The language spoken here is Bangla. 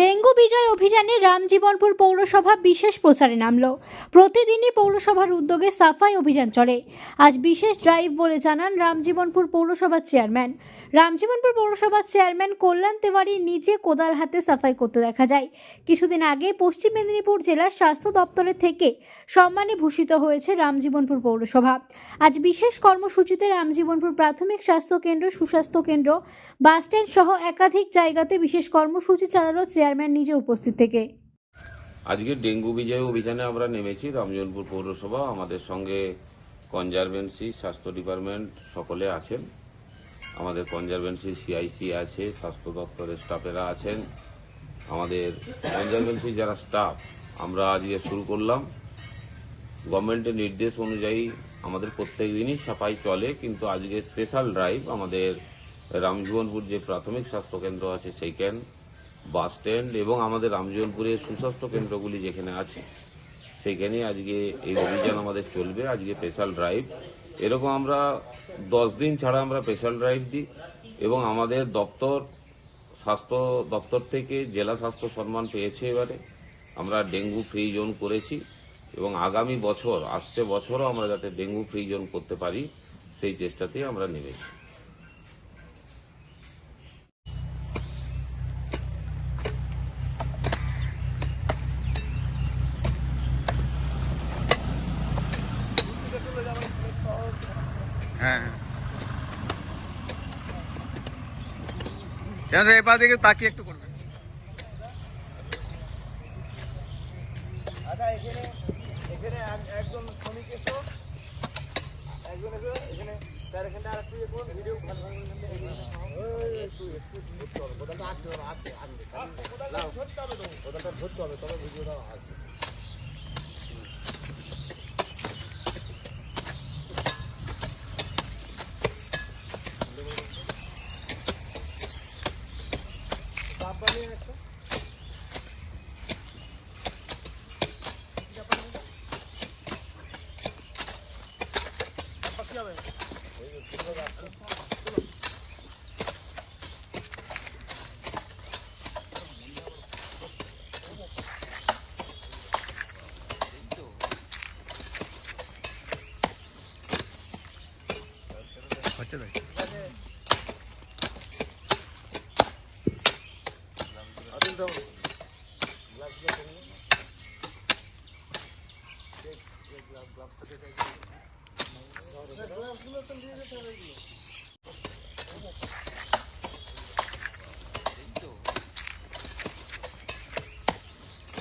ডেঙ্গু বিজয় অভিযানে রামজীবনপুর পৌরসভা বিশেষ প্রচারে নামল। প্রতিদিনই পৌরসভার উদ্যোগে সাফাই অভিযান চলে। আজ বিশেষ ড্রাইভ বলে জানান রামজীবনপুর পৌরসভার চেয়ারম্যান রামজীবনপুর পৌরসভার চেয়ারম্যান কল্যাণ তেওয়ারি নিজে কোদাল হাতে সাফাই করতে দেখা যায়। কিছুদিন আগে পশ্চিম মেদিনীপুর জেলার স্বাস্থ্য দপ্তরের থেকে সম্মানে ভূষিত হয়েছে রামজীবনপুর পৌরসভা। আজ বিশেষ কর্মসূচিতে রামজীবনপুর প্রাথমিক স্বাস্থ্য কেন্দ্র, সুস্বাস্থ্য কেন্দ্র, বাসস্ট্যান্ড সহ একাধিক জায়গাতে বিশেষ কর্মসূচি চালালো চেয়ারম্যান নিজে উপস্থিত থেকে। আজকে ডেঙ্গু বিজয় অভিযানে আমরা নেমেছি, রামজনপুর পৌরসভা, আমাদের সঙ্গে কনজারভেন্সি স্বাস্থ্য ডিপার্টমেন্ট সকলে আছেন। আমাদের কনজারভেন্সি সিআইসি আছে, স্বাস্থ্য দপ্তরের স্টাফেরা আছেন। আমাদের কনজারভেন্সি যারা স্টাফ আমরা আজকে শুরু করলাম। গভর্নমেন্টের নির্দেশ অনুযায়ী আমাদের প্রত্যেক দিনই সাফাই চলে, কিন্তু আজকে স্পেশাল ড্রাইভ আমাদের রামজীবনপুর যে প্রাথমিক স্বাস্থ্য কেন্দ্র আছে সেইখান বাস স্ট্যান্ড এবং আমাদের রামজীবনপুরের সুস্বাস্থ্য কেন্দ্রগুলি যেখানে আছে, সেখানে আজকে এই অভিযান আমাদের চলবে, আজকে স্পেশাল ড্রাইভ এরকম আমরা দশ দিন ছাড়া আমরা স্পেশাল ড্রাইভ দিই এবং আমাদের দপ্তর, স্বাস্থ্য দপ্তর থেকে জেলা স্বাস্থ্য সম্মান পেয়েছে এবারে। আমরা ডেঙ্গু ফ্রি জোন করেছি এবং আগামী বছর, আসছে বছরও আমরা যাতে ডেঙ্গু ফ্রি জোন করতে পারি, সেই চেষ্টাতেই আমরা নেমেছি। হ্যাঁ। এবার দিকে তাকিয়ে একটু করবেন আচ্ছা এখানে এখানে এক- একজন শ্রমিক এসো। একজন এসো এখানে তার এখানে আর একটু ইয়ে করুন ভিডিও ভালো ভালো একটু একটু ধরতে হবে কোদালটা আসতে হবে। আসতে আসতে ধরতে হবে তো। কোদালটা ধরতে হবে তবে ভিডিওটা আসবে। 맞잖아. dong. Gelap gelap ini. Gelap gelap gelap. Gelap gelap sendiri cara dia.